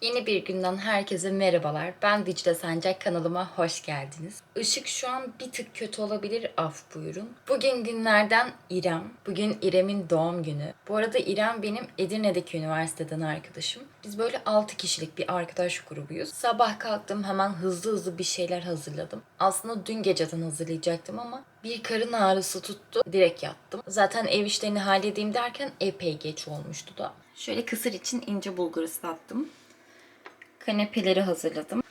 Yeni bir günden herkese merhabalar. Ben Dicle Sancak kanalıma hoş geldiniz. Işık şu an bir tık kötü olabilir af buyurun. Bugün günlerden İrem. Bugün İrem'in doğum günü. Bu arada İrem benim Edirne'deki üniversiteden arkadaşım. Biz böyle 6 kişilik bir arkadaş grubuyuz. Sabah kalktım hemen hızlı hızlı bir şeyler hazırladım. Aslında dün geceden hazırlayacaktım ama bir karın ağrısı tuttu. Direkt yattım. Zaten ev işlerini halledeyim derken epey geç olmuştu da. Şöyle kısır için ince bulgur ıslattım. Kanepeleri hazırladım.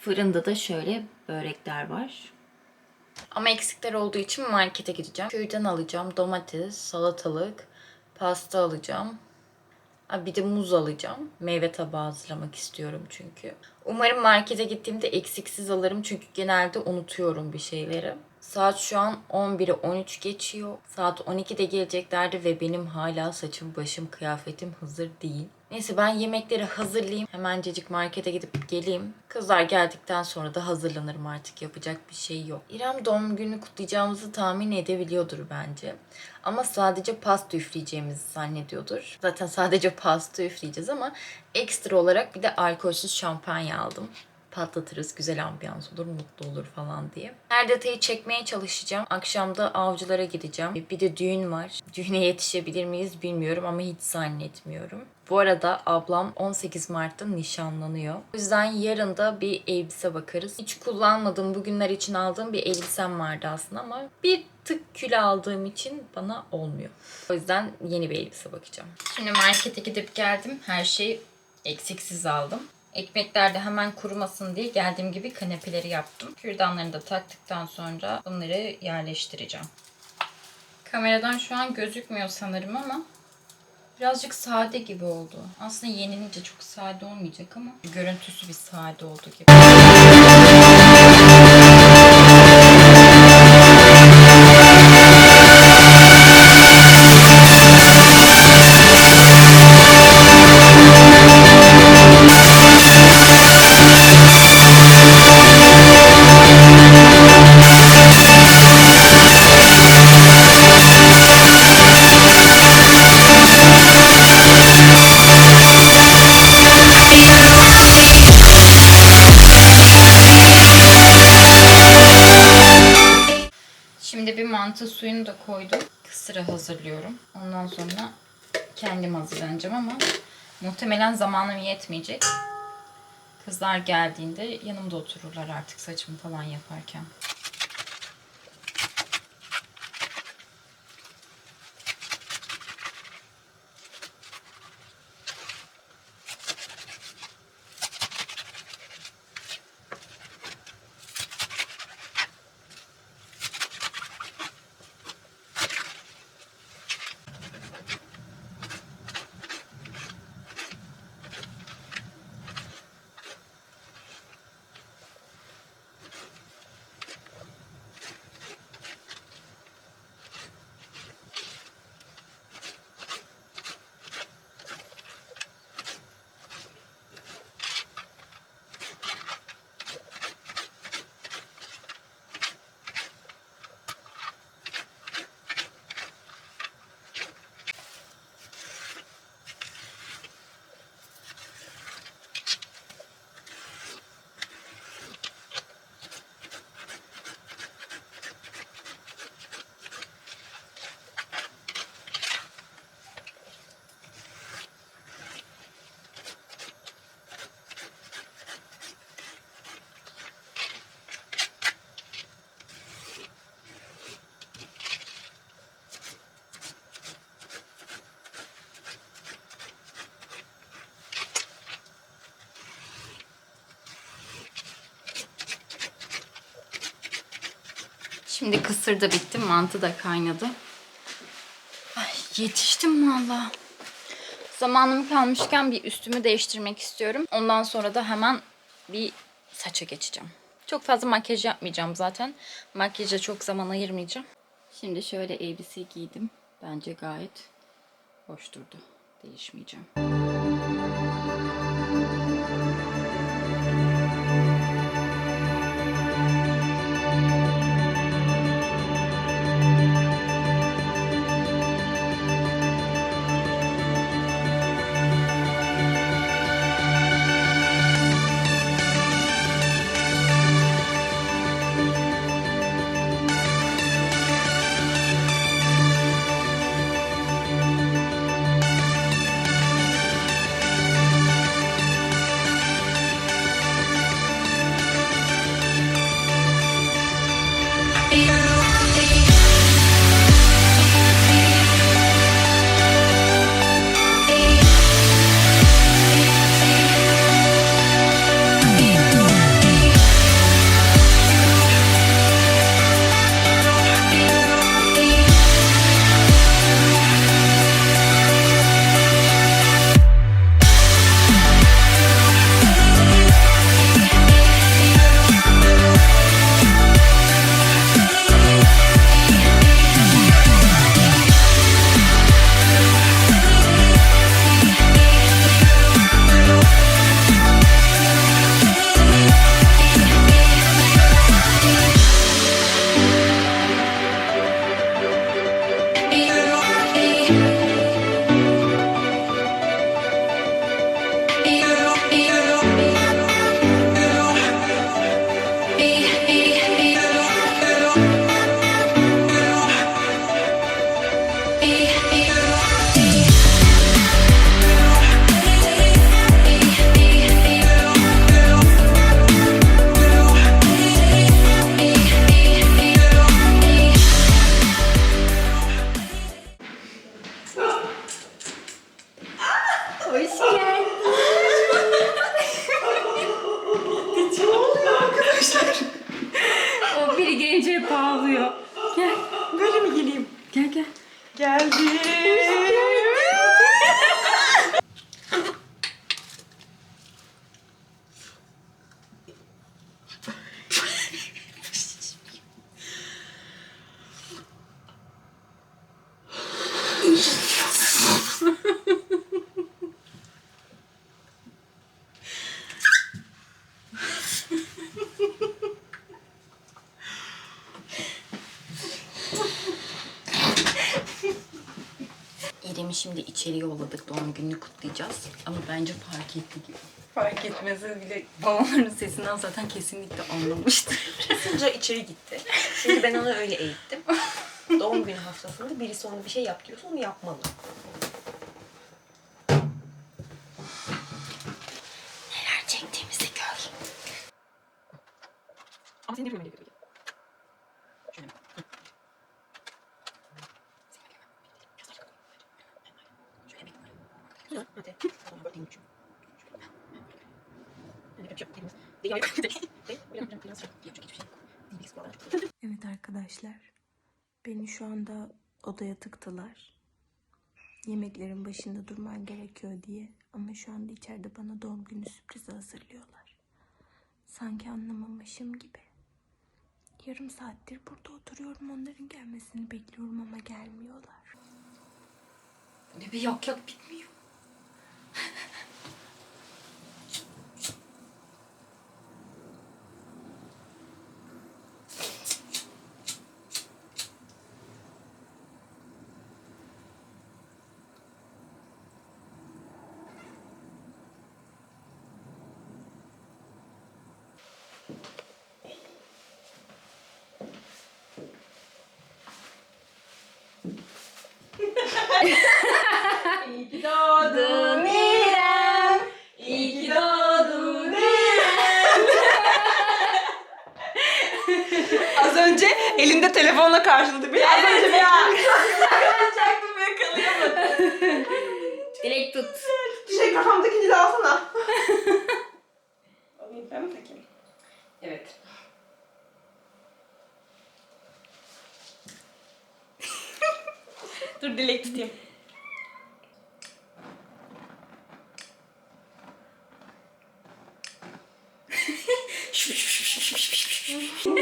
Fırında da şöyle börekler var. Ama eksikler olduğu için markete gideceğim. Köyden alacağım domates, salatalık, pasta alacağım. Ha, Bir de muz alacağım. Meyve tabağı hazırlamak istiyorum çünkü. Umarım markete gittiğimde eksiksiz alırım çünkü genelde unutuyorum bir şeyleri. Saat şu an 11'i 13 geçiyor. Saat 12'de geleceklerdi ve benim hala saçım, başım, kıyafetim hazır değil. Neyse ben yemekleri hazırlayayım. Hemencecik markete gidip geleyim. Kızlar geldikten sonra da hazırlanırım artık. Yapacak bir şey yok. İrem doğum günü kutlayacağımızı tahmin edebiliyordur bence. Ama sadece pasta üfleyeceğimizi zannediyordur. Zaten sadece pasta üfleyeceğiz ama ekstra olarak bir de alkolsüz şampanya aldım patlatırız, güzel ambiyans olur, mutlu olur falan diye. Her detayı çekmeye çalışacağım. Akşamda avcılara gideceğim. Bir de düğün var. Düğüne yetişebilir miyiz bilmiyorum ama hiç zannetmiyorum. Bu arada ablam 18 Mart'ta nişanlanıyor. O yüzden yarın da bir elbise bakarız. Hiç kullanmadığım, bugünler için aldığım bir elbisem vardı aslında ama bir tık kül aldığım için bana olmuyor. O yüzden yeni bir elbise bakacağım. Şimdi markete gidip geldim. Her şeyi eksiksiz aldım. Ekmekler de hemen kurumasın diye geldiğim gibi kanepeleri yaptım. Kürdanlarını da taktıktan sonra bunları yerleştireceğim. Kameradan şu an gözükmüyor sanırım ama birazcık sade gibi oldu. Aslında yenilince çok sade olmayacak ama görüntüsü bir sade oldu gibi. Hazırlıyorum. Ondan sonra kendim hazırlanacağım ama muhtemelen zamanım yetmeyecek. Kızlar geldiğinde yanımda otururlar artık saçımı falan yaparken. Şimdi kısır da bitti. Mantı da kaynadı. Ay, yetiştim valla. Zamanım kalmışken bir üstümü değiştirmek istiyorum. Ondan sonra da hemen bir saça geçeceğim. Çok fazla makyaj yapmayacağım zaten. Makyaja çok zaman ayırmayacağım. Şimdi şöyle elbise giydim. Bence gayet hoş durdu. Değişmeyeceğim. gence bağlıyor. Gel. Böyle mi geleyim? Gel gel. Geldim. İçeri yolladık. Doğum gününü kutlayacağız. Ama bence fark etti gibi. Fark etmesi bile babamların sesinden zaten kesinlikle anlamıştır. Hızlıca içeri gitti. Çünkü ben onu öyle eğittim. Doğum günü haftasında birisi ona bir şey yap diyorsa onu yapmalı. Neler çektiğimizi gör. Ama senin de. Şöyle. Şöyle Hadi. Tamam, dört, üç. Hadi öpüyorum. Elimiz. Değil, hayır. Değil. Değil. Biraz, biraz, biraz. Yapacak hiçbir şey yok. Değil, eksik olarak. Evet arkadaşlar, beni şu anda odaya tıktılar. Yemeklerin başında durman gerekiyor diye. Ama şu anda içeride bana doğum günü sürprizi hazırlıyorlar. Sanki anlamamışım gibi. Yarım saattir burada oturuyorum. Onların gelmesini bekliyorum ama gelmiyorlar. Ne bir yak yak bitmiyor. İyi ki doğdun İrem. İyi ki doğdun İrem. Az önce elinde telefonla karşıladı beni. Az önce bir Yakalayacaktım yakalayamadım. Dilek tut. Şey kafamdakini de alsana. Alayım ben mi takayım? Evet. Dur dilek tutayım.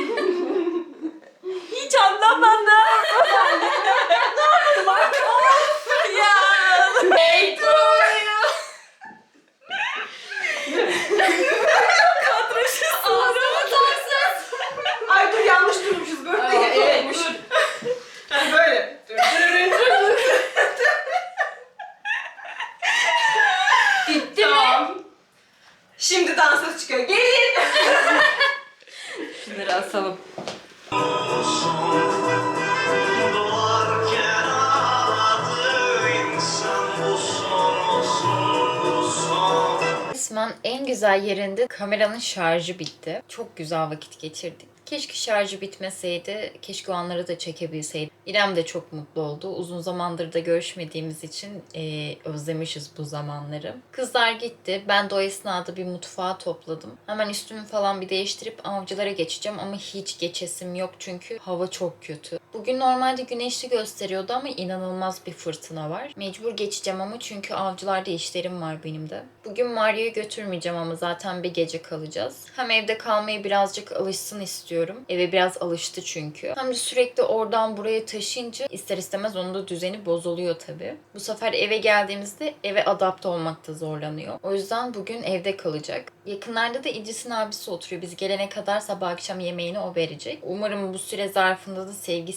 güzel yerinde kameranın şarjı bitti. Çok güzel vakit geçirdik. Keşke şarjı bitmeseydi. Keşke o anları da çekebilseydim. İrem de çok mutlu oldu. Uzun zamandır da görüşmediğimiz için e, özlemişiz bu zamanları. Kızlar gitti. Ben de o esnada bir mutfağı topladım. Hemen üstümü falan bir değiştirip avcılara geçeceğim ama hiç geçesim yok çünkü hava çok kötü. Bugün normalde güneşli gösteriyordu ama inanılmaz bir fırtına var. Mecbur geçeceğim ama çünkü avcılarda işlerim var benim de. Bugün Maria'yı götürmeyeceğim ama zaten bir gece kalacağız. Hem evde kalmaya birazcık alışsın istiyorum. Eve biraz alıştı çünkü. Hem de sürekli oradan buraya taşınca ister istemez onun da düzeni bozuluyor tabii. Bu sefer eve geldiğimizde eve adapte olmakta zorlanıyor. O yüzden bugün evde kalacak. Yakınlarda da İdris'in abisi oturuyor. Biz gelene kadar sabah akşam yemeğini o verecek. Umarım bu süre zarfında da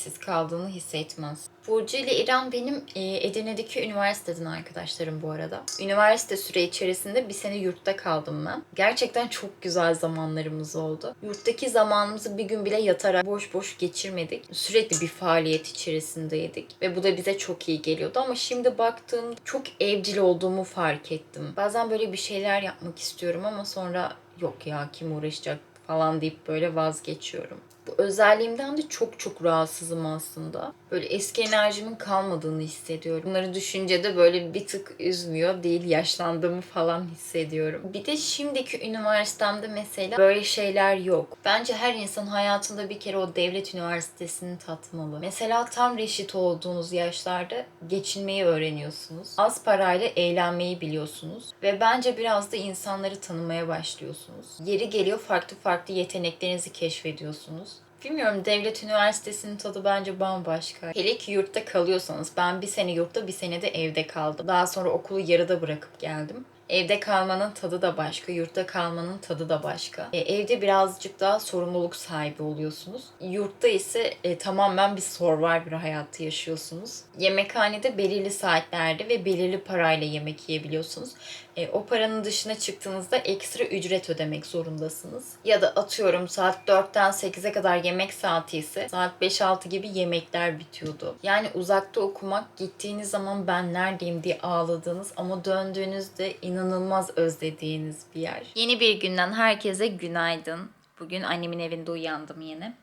sevgisiz kaldığını hissetmez. Burcu ile İrem benim e, Edirne'deki üniversiteden arkadaşlarım bu arada. Üniversite süre içerisinde bir sene yurtta kaldım ben. Gerçekten çok güzel zamanlarımız oldu. Yurttaki zamanımızı bir gün bile yatarak boş boş geçirmedik. Sürekli bir faaliyet içerisindeydik. Ve bu da bize çok iyi geliyordu ama şimdi baktığım çok evcil olduğumu fark ettim. Bazen böyle bir şeyler yapmak istiyorum ama sonra yok ya kim uğraşacak falan deyip böyle vazgeçiyorum. Bu özelliğimden de çok çok rahatsızım aslında. Böyle eski enerjimin kalmadığını hissediyorum. Bunları düşünce de böyle bir tık üzmüyor değil yaşlandığımı falan hissediyorum. Bir de şimdiki üniversitemde mesela böyle şeyler yok. Bence her insan hayatında bir kere o devlet üniversitesini tatmalı. Mesela tam reşit olduğunuz yaşlarda geçinmeyi öğreniyorsunuz. Az parayla eğlenmeyi biliyorsunuz. Ve bence biraz da insanları tanımaya başlıyorsunuz. Yeri geliyor farklı farklı yeteneklerinizi keşfediyorsunuz. Bilmiyorum devlet üniversitesinin tadı bence bambaşka. Hele ki yurtta kalıyorsanız ben bir sene yurtta bir sene de evde kaldım. Daha sonra okulu yarıda bırakıp geldim. Evde kalmanın tadı da başka, yurtta kalmanın tadı da başka. E, evde birazcık daha sorumluluk sahibi oluyorsunuz. Yurtta ise e, tamamen bir survivor hayatı yaşıyorsunuz. Yemekhanede belirli saatlerde ve belirli parayla yemek yiyebiliyorsunuz. E, o paranın dışına çıktığınızda ekstra ücret ödemek zorundasınız. Ya da atıyorum saat 4'ten 8'e kadar yemek saati ise saat 5-6 gibi yemekler bitiyordu. Yani uzakta okumak gittiğiniz zaman ben neredeyim diye ağladığınız ama döndüğünüzde inanılmaz özlediğiniz bir yer. Yeni bir günden herkese günaydın. Bugün annemin evinde uyandım yine.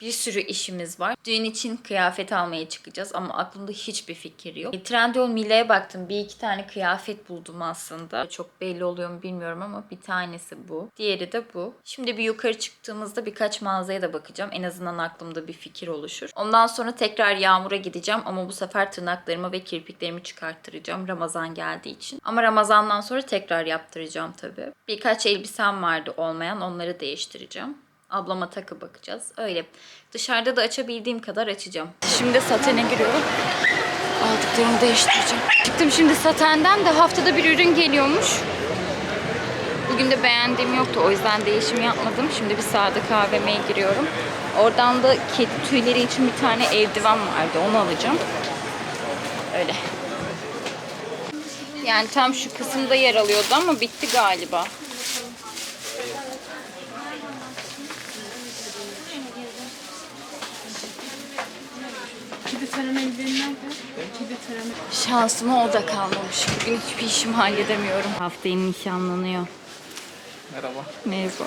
Bir sürü işimiz var. Düğün için kıyafet almaya çıkacağız ama aklımda hiçbir fikir yok. E, Trendyol Mile'ye baktım. Bir iki tane kıyafet buldum aslında. Çok belli oluyor mu bilmiyorum ama bir tanesi bu. Diğeri de bu. Şimdi bir yukarı çıktığımızda birkaç mağazaya da bakacağım. En azından aklımda bir fikir oluşur. Ondan sonra tekrar Yağmur'a gideceğim ama bu sefer tırnaklarımı ve kirpiklerimi çıkarttıracağım Ramazan geldiği için. Ama Ramazan'dan sonra tekrar yaptıracağım tabii. Birkaç elbisem vardı olmayan onları değiştireceğim. Ablama takı bakacağız. Öyle. Dışarıda da açabildiğim kadar açacağım. Şimdi satene giriyorum. Aldıklarımı değiştireceğim. Çıktım şimdi satenden de haftada bir ürün geliyormuş. Bugün de beğendiğim yoktu. O yüzden değişim yapmadım. Şimdi bir Sadık AVM'ye giriyorum. Oradan da kedi tüyleri için bir tane eldiven vardı. Onu alacağım. Öyle. Yani tam şu kısımda yer alıyordu ama bitti galiba. Tarama eldivenler nerede? Kedi tarama. Şansıma o da kalmamış. Bugün hiçbir işimi halledemiyorum. Haftaya nişanlanıyor. Merhaba. Merhaba.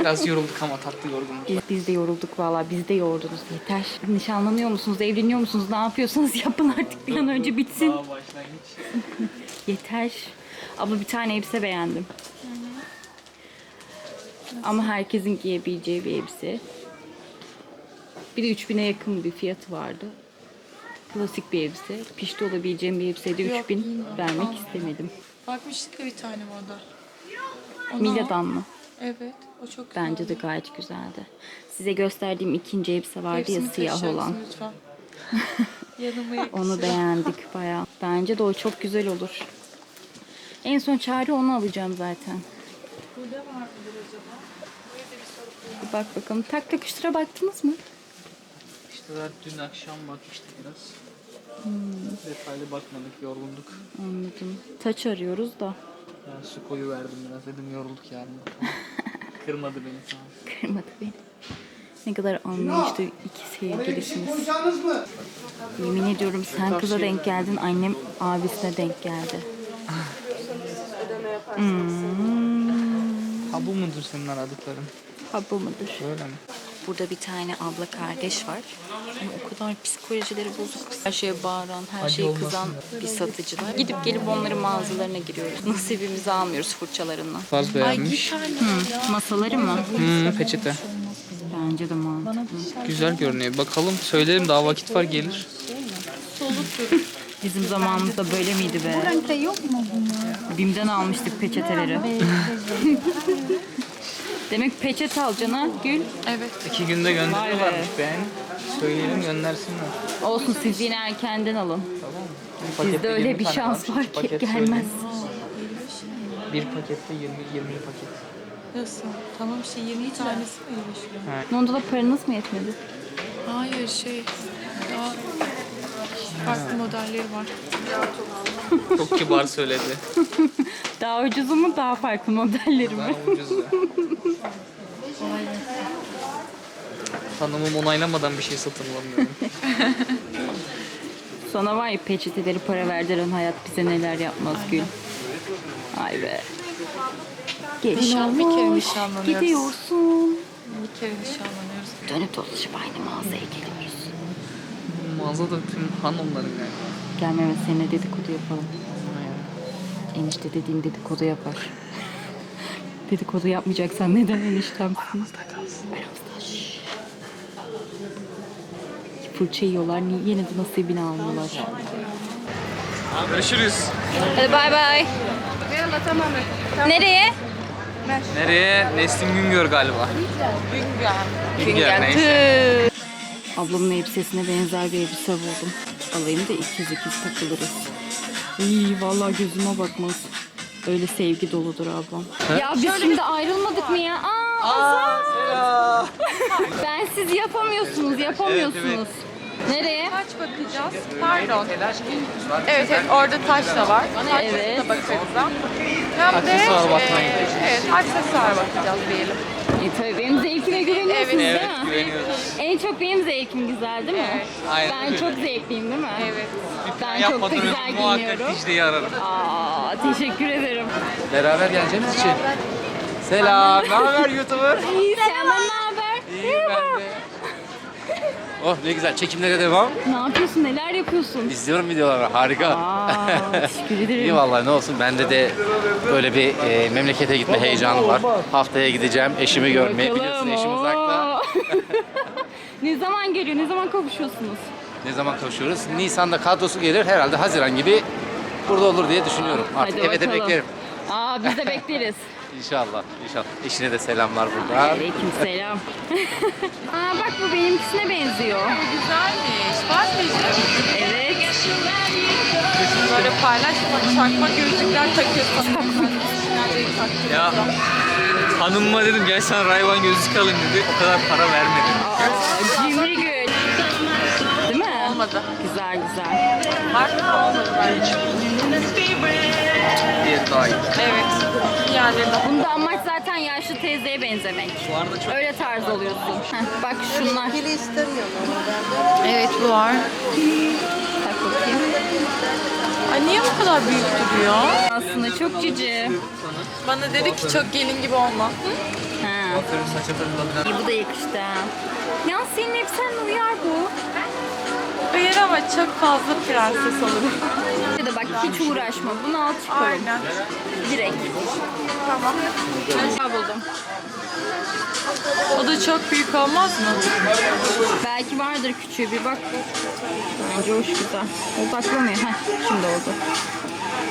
Biraz yorulduk ama tatlı yorgunluk. Biz, biz de yorulduk valla. Biz de yordunuz. Yeter. Nişanlanıyor musunuz? Evleniyor musunuz? Ne yapıyorsanız yapın artık bir an önce bitsin. Daha başlangıç. Yeter. Abla bir tane elbise beğendim. Ama herkesin giyebileceği bir elbise. Bir de 3000'e yakın bir fiyatı vardı. Klasik bir elbise. Pişti olabileceğim bir elbiseydi 3000 vermek istemedim. Bakmıştık da bir tane model. Onu Mila'dan mı? Evet, o çok Bence de gayet güzeldi. Size gösterdiğim ikinci elbise vardı ya Hepsini siyah taşıyacaksın olan. Lütfen. Yanıma yakışır. Onu beğendik bayağı. Bence de o çok güzel olur. En son çare onu alacağım zaten. Bir bak bakalım. Tak takıştıra baktınız mı? Daha dün akşam bakmıştık biraz. Detaylı bakmadık, yorgunduk. Anladım. Taç arıyoruz da. Yani su koyu verdim biraz. Dedim yorulduk yani. Kırmadı beni tamam. Kırmadı beni. Ne kadar anlayışlı iki sevgilisiniz. Yemin ediyorum sen kıza denk geldin, annem abisine denk geldi. Ha bu mudur senin aradıkların? Ha bu mudur? Böyle mi? Burada bir tane abla kardeş var. Ama o kadar psikolojileri bozuk. Her şeye bağıran, her Hadi şeye kızan bir satıcılar. Gidip gelip onların mağazalarına giriyoruz. Nasibimizi almıyoruz fırçalarından. Tarz beğenmiş. Masaları mı? Hmm, peçete. Bence de mantıklı. Güzel görünüyor. Bakalım söylerim daha vakit var gelir. Bizim zamanımızda böyle miydi be? Bu renkte yok mu bunlar? Bim'den almıştık peçeteleri. Demek peçete alacaksın ha Gül. İki günde gönderiyorlarmış Vay be. beğen. Söyleyelim göndersinler. Olsun siz yine erkenden alın. Tamam Bizde öyle 20 bir tane şans var ki paket gelmez. söyleyeyim. Bir pakette 20 20 paket. Nasıl? Tamam şey 20 tanesi mi 25 lira? Onda da paranız mı yetmedi? Hayır şey daha farklı modelleri var. Çok kibar söyledi. Daha ucuzu mu daha farklı modelleri mi? Daha ucuz ya. Hanımım onaylamadan bir şey satın alamıyorum. Sana var ya peçeteleri para verdiren hayat bize neler yapmaz Gül. Ay be. Gelin Nişan- bir kere olmuş. nişanlanıyoruz. Gidiyorsun. Bir kere nişanlanıyoruz. Dönüp dolaşıp aynı mağazaya geliyoruz. Mağazada tüm han onların galiba. Gel Mehmet seninle dedikodu yapalım. Enişte dediğin dedikodu yapar. dedikodu yapmayacaksan neden eniştemsin? Aramızda kalsın. Aramızda. şşş. Fırça yiyorlar. Niye yine de nasibini almıyorlar? Görüşürüz. Hadi bay bay. Nereye? Nereye? Neslin Güngör galiba. Güngör. Güngör. neyse. Tüh. Ablamın elbisesine benzer bir elbise buldum. Alayım da ikiz ikiz takılırız. İyi vallahi gözüme bakmaz. Öyle sevgi doludur ablam. Ya biz şimdi ayrılmadık mı ya? Aa, Selam. ben siz yapamıyorsunuz, yapamıyorsunuz. Nereye? Taç bakacağız. Pardon. Evet evet orada taş da var. Taş Evet. da bakarız da. Hem de e, evet aksesuar bakacağız diyelim. E tabii benim zevkime güveniyorsunuz Evet, değil mi? güveniyoruz. En çok benim zevkim güzel değil mi? Evet. Aynen Ben öyle. çok zevkliyim değil mi? Evet. Ben çok da Yapmadan önce güzel muhakkak giyiniyorum. Dicle'yi ararım. Aa, teşekkür ederim. Beraber geleceğimiz için. Selam. ne haber YouTuber? İyi senden ne haber? İyi ben de. Oh ne güzel çekimlere devam. Ne yapıyorsun? Neler yapıyorsun? İzliyorum videoları harika. Aa, teşekkür İyi ederim. vallahi ne olsun bende de böyle bir e, memlekete gitme heyecanı var. Haftaya gideceğim eşimi görmeye biliyorsun eşim uzakta. Ne zaman geliyor? Ne zaman kavuşuyorsunuz? Ne zaman kavuşuyoruz? Nisan'da kadrosu gelir herhalde Haziran gibi burada olur diye düşünüyorum. Artık Hadi eve de bakalım. beklerim. Aa biz de bekleriz. İnşallah, inşallah. Eşine de selamlar burada. Aleyküm selam. Aa bak bu benimkisine benziyor. Güzelmiş. Fatih'ciğim. Evet. Böyle paylaşma, çakma gözlükler takıyorsun. Ya hanımıma dedim gel sana Rayban gözlük alayım dedi. O kadar para vermedi. Aa, cimri gül. Değil mi? Olmadı. Güzel güzel. Diye iyi. Evet. Diğerlerinde Bunda amaç zaten yaşlı teyzeye benzemek. Bu arada çok Öyle tarz oluyorsun. Heh, bak şunlar. Evet bu var. Tak bakayım. Ay niye bu kadar büyük duruyor? Aslında çok cici. Bana dedi ki çok gelin gibi olma. Ha. takılan İyi bu da yakıştı ha. Ya senin elbisen uyar bu. Hayır ama çok fazla prenses olurum. De bak hiç uğraşma. Bunu al çıkarım. Aynen. Direkt. Tamam. Ben buldum. O da çok büyük olmaz mı? Belki vardır küçüğü bir bak. Bence hoş güzel. Odaklamıyor. Heh, şimdi oldu.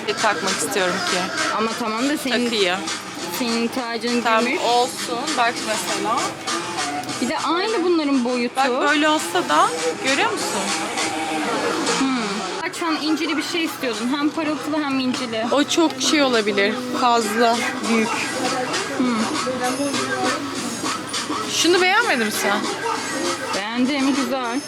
Bir takmak istiyorum ki. Ama tamam da senin, Takıyı. senin tacın Tamam gümüş. olsun. Bak mesela. Bir de aynı bunların boyutu. Bak böyle olsa da görüyor musun? Bak sen incili bir şey istiyordun. Hem parıltılı hem incili. O çok şey olabilir. Fazla büyük. Şunu beğenmedin mi sen? Beğendim güzel.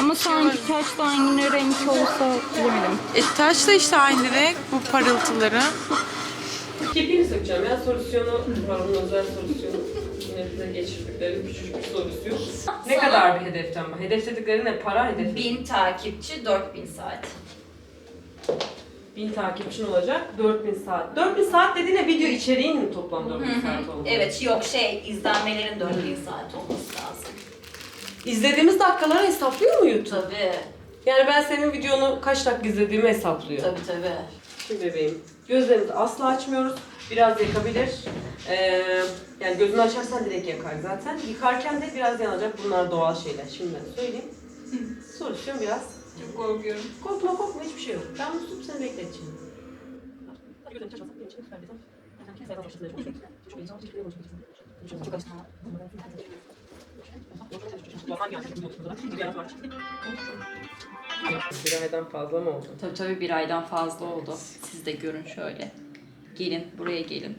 Ama sanki taç da aynı renk olsa bilemedim. E taş da işte aynı renk bu parıltıları. Kepiğini sökeceğim ya. Solüsyonu var onun özel solüsyonu. Yine geçirdikleri küçücük bir solüsyon. Ne kadar bir hedeften bu? Hedefledikleri ne? Para hedefi. 1000 takipçi 4000 saat. 1000 takipçin olacak. 4000 saat. 4000 saat dediğine video içeriğin mi toplam 4000 saat olmalı? Evet yok şey izlenmelerin 4000 saat olması lazım. İzlediğimiz dakikaları hesaplıyor mu YouTube? Tabii Yani ben senin videonu kaç dakika izlediğimi hesaplıyor. tabii tabii. Şimdi bebeğim. Gözlerimizi asla açmıyoruz. Biraz yakabilir. Ee, yani gözünü açarsan direkt yakar zaten. Yıkarken de biraz yanacak. Bunlar doğal şeyler. Şimdi ben söyleyeyim. Solüsyon biraz. Çok korkuyorum. Korkma korkma hiçbir şey yok. Ben tutup seni bekleteceğim. Bir aydan fazla mı oldu? Tabii tabii bir aydan fazla oldu. Siz de görün şöyle. Gelin buraya gelin.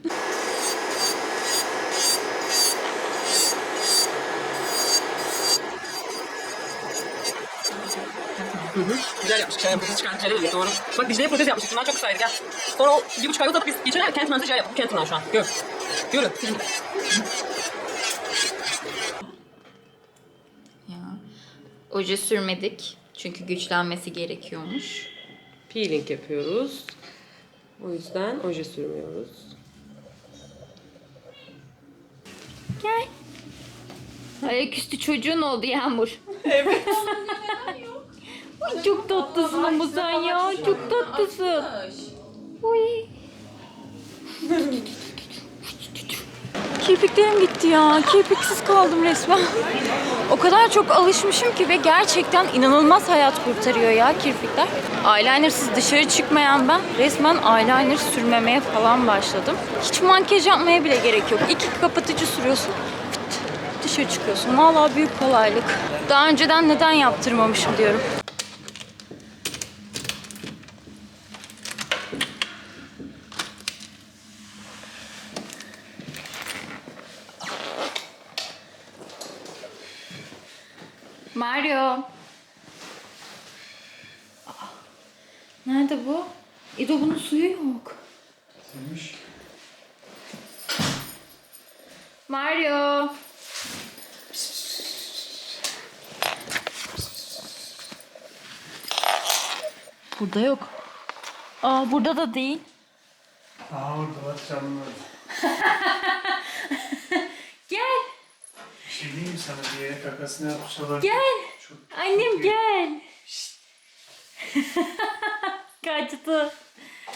Güzel yapmış. Çay yapmış. Çıkan çayla doğru. Bak Dicle'ye protez yapmıştık. Bunlar çok kısaydı gel. Sonra o bir buçuk ay uzatıp biz geçen kent çay yaptık. Kent şu an. Gör. Görün. Ya. Oje sürmedik. Çünkü güçlenmesi gerekiyormuş. Peeling yapıyoruz. O yüzden oje sürmüyoruz. Gel. Ayaküstü çocuğun oldu Yağmur. Evet. Ay çok tatlısın ama sen ya. Çok tatlısın. Uy. Kirpiklerim gitti ya. Kirpiksiz kaldım resmen. O kadar çok alışmışım ki ve gerçekten inanılmaz hayat kurtarıyor ya kirpikler. Eyelinersız dışarı çıkmayan ben resmen eyeliner sürmemeye falan başladım. Hiç makyaj yapmaya bile gerek yok. İki kapatıcı sürüyorsun. dışarı çıkıyorsun. Vallahi büyük kolaylık. Daha önceden neden yaptırmamışım diyorum. Mario. Aa, Nerede bu? İdo bunun suyu yok. Mario. Burada yok. Burada da değil. Aa orada bak canlı. Gel. Bir şey diyeyim mi sana diye kakasını yapmış olabilir. Gel. Çok Annem gel. Kaçtı.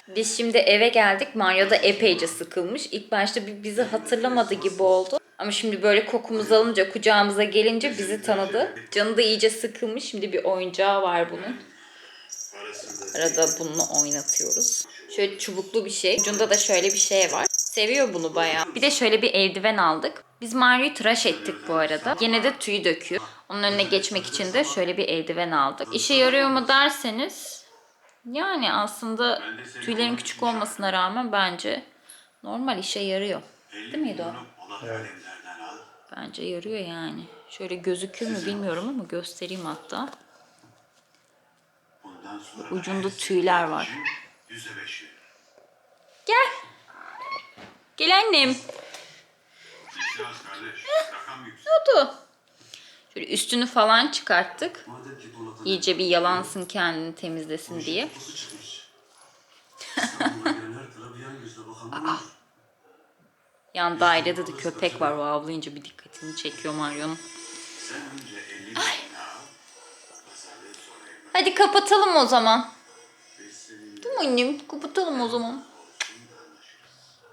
Biz şimdi eve geldik. Mario da epeyce sıkılmış. İlk başta bir bizi hatırlamadı gibi oldu. Ama şimdi böyle kokumuzu alınca, kucağımıza gelince bizi tanıdı. Canı da iyice sıkılmış. Şimdi bir oyuncağı var bunun. Arada bununla oynatıyoruz. Şöyle çubuklu bir şey. Ucunda da şöyle bir şey var. Seviyor bunu bayağı. Bir de şöyle bir eldiven aldık. Biz Mario'yu tıraş ettik bu arada. Yine de tüyü döküyor. Onun önüne geçmek için de şöyle bir eldiven aldık. İşe yarıyor mu derseniz yani aslında tüylerin küçük olmasına rağmen bence normal işe yarıyor. Değil miydi o? Bence yarıyor yani. Şöyle gözükür mü bilmiyorum ama göstereyim hatta. Ucunda tüyler var. Gel. Gel annem. Ne oldu? Şöyle üstünü falan çıkarttık. İyice bir yalansın kendini temizlesin diye. Aa. Yan dairede de köpek var. O avlayınca bir dikkatini çekiyor Mario'nun. Hadi kapatalım o zaman. Değil mi? Kapatalım o zaman.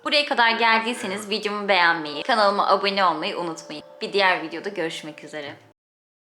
Buraya kadar geldiyseniz videomu beğenmeyi, kanalıma abone olmayı unutmayın. Bir diğer videoda görüşmek üzere.